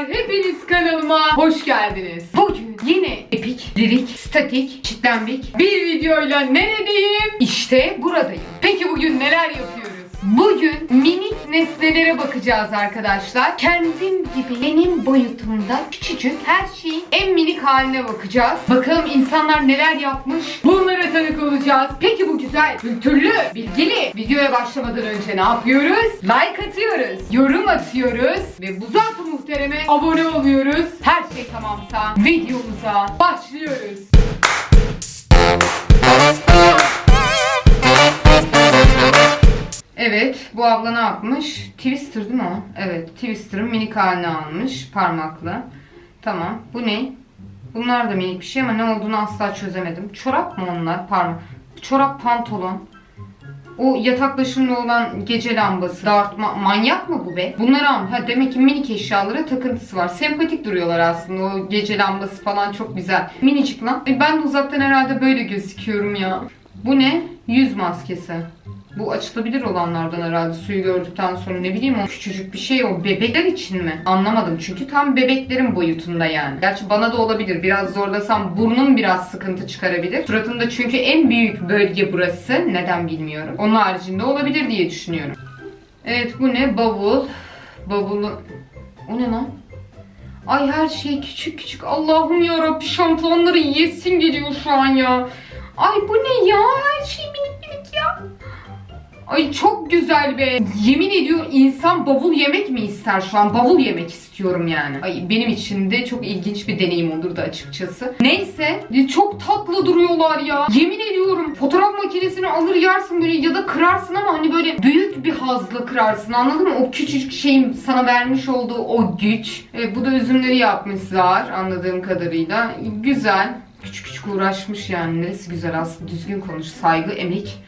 Merhabalar, hepiniz kanalıma hoş geldiniz. Bugün yine epik, lirik, statik, çitlenbik bir videoyla neredeyim? İşte buradayım. Peki bugün neler yapıyoruz? Bugün minik nesnelere bakacağız arkadaşlar. Kendim gibi benim boyutumda küçücük her şeyin en minik haline bakacağız. Bakalım insanlar neler yapmış. Bunlara tanık olacağız. Peki bu güzel, kültürlü, bilgili videoya başlamadan önce ne yapıyoruz? Like atıyoruz, yorum atıyoruz ve bu zat muhtereme abone oluyoruz. Her şey tamamsa videomuza başlıyoruz. Bu abla ne yapmış? Twister değil mi o? Evet, Twister'ın minik halini almış parmakla. Tamam, bu ne? Bunlar da minik bir şey ama ne olduğunu asla çözemedim. Çorap mı onlar? Parmak. Çorap pantolon. O yatak başında olan gece lambası. Dağıtma. Manyak mı bu be? Bunları al. Ha demek ki minik eşyalara takıntısı var. Sempatik duruyorlar aslında. O gece lambası falan çok güzel. Minicik lan. E, ben de uzaktan herhalde böyle gözüküyorum ya. Bu ne? Yüz maskesi. Bu açılabilir olanlardan herhalde suyu gördükten sonra ne bileyim o küçücük bir şey o bebekler için mi? Anlamadım çünkü tam bebeklerin boyutunda yani. Gerçi bana da olabilir biraz zorlasam burnum biraz sıkıntı çıkarabilir. Suratımda çünkü en büyük bölge burası neden bilmiyorum. Onun haricinde olabilir diye düşünüyorum. Evet bu ne? Bavul. Bavulu... O ne lan? Ay her şey küçük küçük. Allah'ım yarabbim şampuanları yesin geliyor şu an ya. Ay bu ne ya? Her şey. Ay çok güzel be. Yemin ediyorum insan bavul yemek mi ister şu an? Bavul yemek istiyorum yani. Ay benim için de çok ilginç bir deneyim olurdu açıkçası. Neyse çok tatlı duruyorlar ya. Yemin ediyorum fotoğraf makinesini alır yersin böyle ya da kırarsın ama hani böyle büyük bir hazla kırarsın anladın mı? O küçücük şeyin sana vermiş olduğu o güç. Evet, bu da üzümleri yapmışlar anladığım kadarıyla. Güzel. Küçük küçük uğraşmış yani. Neresi güzel aslında. Düzgün konuş. Saygı, emek.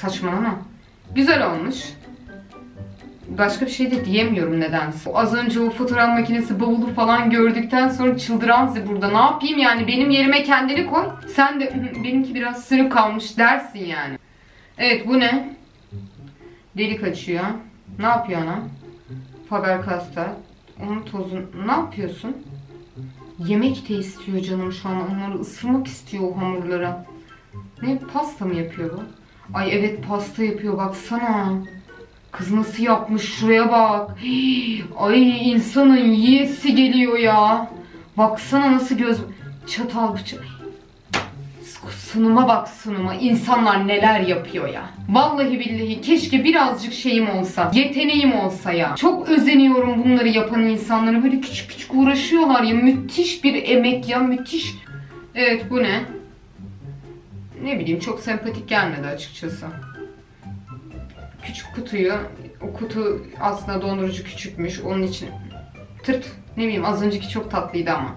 Saçmalama. Güzel olmuş. Başka bir şey de diyemiyorum nedense. Az önce o fotoğraf makinesi bavulu falan gördükten sonra çıldıran burada. Ne yapayım yani benim yerime kendini koy. Sen de "Hı, benimki biraz sönük kalmış dersin yani. Evet bu ne? Delik açıyor. Ne yapıyor ana? Faber Castell. Onun tozun. Ne yapıyorsun? Yemek de istiyor canım şu an. Onları ısırmak istiyor o hamurları. Ne pasta mı yapıyor bu? Ay evet pasta yapıyor baksana. Kız nasıl yapmış şuraya bak. Ay insanın yiyesi geliyor ya. Baksana nasıl göz... Çatal bıçak... Sunuma bak sunuma. İnsanlar neler yapıyor ya. Vallahi billahi keşke birazcık şeyim olsa. Yeteneğim olsa ya. Çok özeniyorum bunları yapan insanlara. Böyle küçük küçük uğraşıyorlar ya. Müthiş bir emek ya. Müthiş. Evet bu ne? Ne bileyim çok sempatik gelmedi açıkçası. Küçük kutuyu, o kutu aslında dondurucu küçükmüş onun için tırt ne bileyim az önceki çok tatlıydı ama.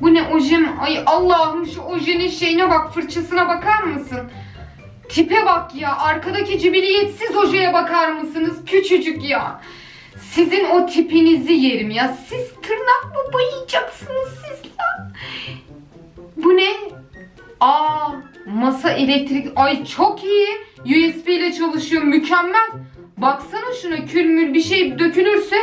Bu ne ojem? Ay Allah'ım şu ojenin şeyine bak fırçasına bakar mısın? Tipe bak ya arkadaki cibiliyetsiz ojeye bakar mısınız? Küçücük ya. Sizin o tipinizi yerim ya. Siz tırnak mı boyayacaksınız siz ya? Bu ne? Aa, masa elektrik. Ay çok iyi. USB ile çalışıyor. Mükemmel. Baksana şuna külmül bir şey dökülürse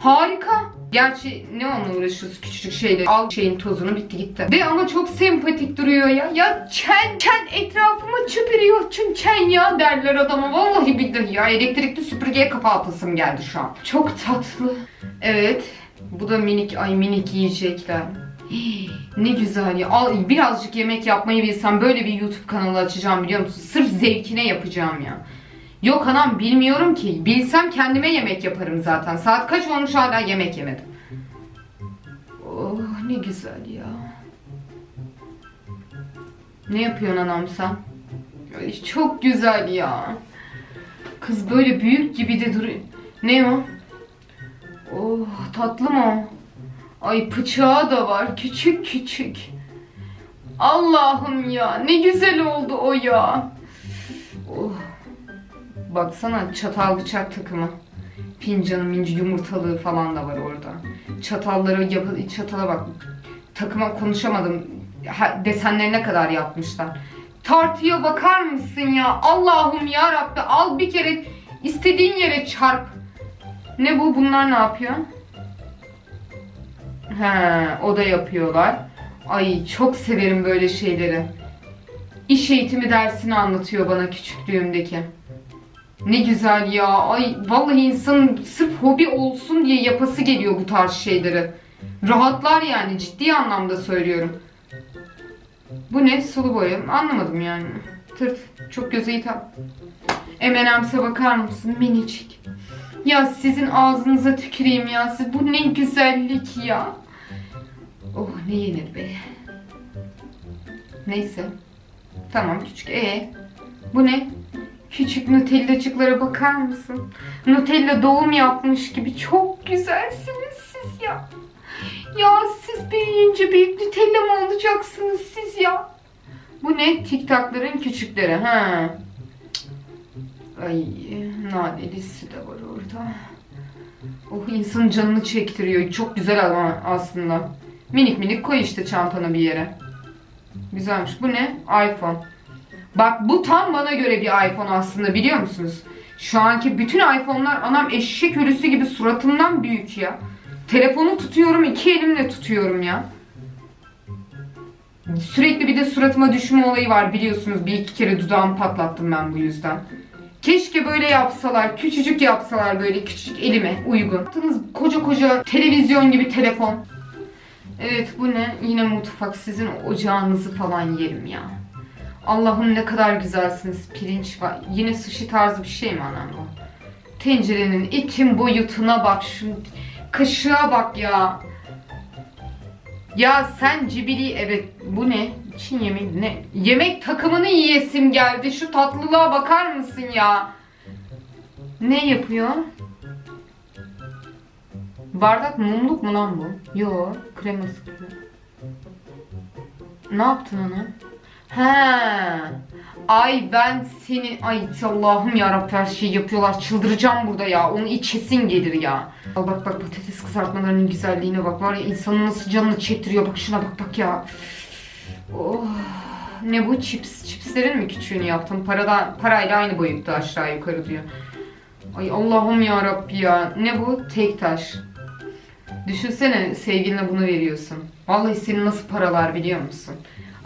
harika. Gerçi ne onunla uğraşıyoruz küçücük şeyle. Al şeyin tozunu bitti gitti. De ama çok sempatik duruyor ya. Ya çen çen etrafıma çüpürüyor çün çen ya derler adama. Vallahi billahi ya. Elektrikli süpürgeye kafa geldi şu an. Çok tatlı. Evet. Bu da minik ay minik yiyecekler. Ne güzel ya. Al, birazcık yemek yapmayı bilsem böyle bir YouTube kanalı açacağım biliyor musun? Sırf zevkine yapacağım ya. Yok anam bilmiyorum ki. Bilsem kendime yemek yaparım zaten. Saat kaç olmuş hala yemek yemedim. Oh ne güzel ya. Ne yapıyorsun anam sen? Ay, çok güzel ya. Kız böyle büyük gibi de duruyor. Ne o? Oh tatlı mı o? Ay bıçağı da var küçük küçük. Allah'ım ya ne güzel oldu o ya. Oh. Baksana çatal bıçak takımı. Fincanı minci yumurtalığı falan da var orada. Çatalları yapı çatala bak. Takıma konuşamadım. Ha, desenlerine kadar yapmışlar. Tartıya bakar mısın ya? Allah'ım ya Rabbi al bir kere istediğin yere çarp. Ne bu? Bunlar ne yapıyor? He, o da yapıyorlar. Ay çok severim böyle şeyleri. İş eğitimi dersini anlatıyor bana küçüklüğümdeki. Ne güzel ya. Ay vallahi insanın sırf hobi olsun diye yapası geliyor bu tarz şeyleri. Rahatlar yani ciddi anlamda söylüyorum. Bu ne? Sulu boya. Anlamadım yani. Tırt. Çok göze hitap. M&M's'e bakar mısın? Minicik. Ya sizin ağzınıza tüküreyim ya. Siz, bu ne güzellik ya. Oh ne yenir be. Neyse. Tamam küçük. E bu ne? Küçük Nutellacıklara bakar mısın? Nutella doğum yapmış gibi çok güzelsiniz siz ya. Ya siz büyüyünce büyük Nutella mı olacaksınız siz ya? Bu ne? Tiktakların küçükleri. Ha. Ay nanelisi de var orada. Oh insanın canını çektiriyor. Çok güzel ama aslında. Minik minik koy işte çantana bir yere. Güzelmiş. Bu ne? iPhone. Bak bu tam bana göre bir iPhone aslında biliyor musunuz? Şu anki bütün iPhone'lar anam eşek ölüsü gibi suratımdan büyük ya. Telefonu tutuyorum iki elimle tutuyorum ya. Sürekli bir de suratıma düşme olayı var biliyorsunuz. Bir iki kere dudağımı patlattım ben bu yüzden. Keşke böyle yapsalar, küçücük yapsalar böyle küçücük elime uygun. Yaptığınız koca koca televizyon gibi telefon. Evet bu ne? Yine mutfak. Sizin ocağınızı falan yerim ya. Allah'ım ne kadar güzelsiniz. Pirinç var. Yine sushi tarzı bir şey mi anam bu? Tencerenin itin boyutuna bak. Şu kaşığa bak ya. Ya sen cibili evet bu ne? Çin yemeği ne? Yemek takımını yiyesim geldi. Şu tatlılığa bakar mısın ya? Ne yapıyor? Bardak mumluk mu lan bu? Yo, krema sıkıyor. Ne yaptın onu? He. Ay ben senin ay Allah'ım ya her şeyi yapıyorlar. Çıldıracağım burada ya. Onu içesin gelir ya. Al bak bak patates kızartmalarının güzelliğine bak. Var ya insanın nasıl canını çektiriyor. Bak şuna bak bak ya. Oh. Ne bu chips? Chipslerin mi küçüğünü yaptım? Paradan parayla aynı boyutta aşağı yukarı diyor. Ay Allah'ım ya Rabbi ya. Ne bu? Tek taş. Düşünsene sevgiline bunu veriyorsun. Vallahi senin nasıl paralar biliyor musun?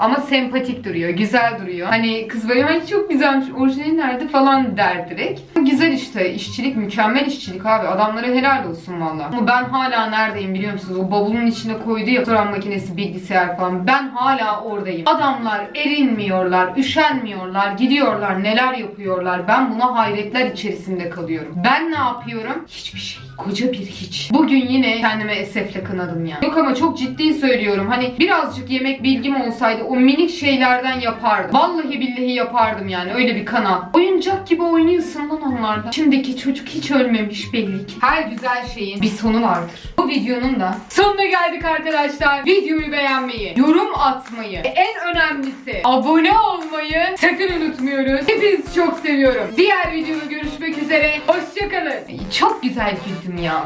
Ama sempatik duruyor, güzel duruyor. Hani kız böyle ay çok güzelmiş, orijinali nerede falan der direkt. Güzel işte, işçilik, mükemmel işçilik abi. Adamlara helal olsun valla. Ama ben hala neredeyim biliyor musunuz? O bavulun içine koydu ya fotoğraf makinesi, bilgisayar falan. Ben hala oradayım. Adamlar erinmiyorlar, üşenmiyorlar, gidiyorlar, neler yapıyorlar. Ben buna hayretler içerisinde kalıyorum. Ben ne yapıyorum? Hiçbir şey. Koca bir hiç. Bugün yine kendime esefle kınadım ya. Yok ama çok ciddi söylüyorum. Hani birazcık yemek bilgim olsaydı o minik şeylerden yapardım. Vallahi billahi yapardım yani. Öyle bir kanal. Oyuncak gibi oynuyorsun lan onlarda. Şimdiki çocuk hiç ölmemiş belli ki. Her güzel şeyin bir sonu vardır. Bu videonun da sonuna geldik arkadaşlar. Videoyu beğenmeyi, yorum atmayı ve en önemlisi abone olmayı sakın unutmuyoruz. Hepinizi çok seviyorum. Diğer videoda görüşmek üzere. Hoşçakalın. Çok güzel güldüm ya.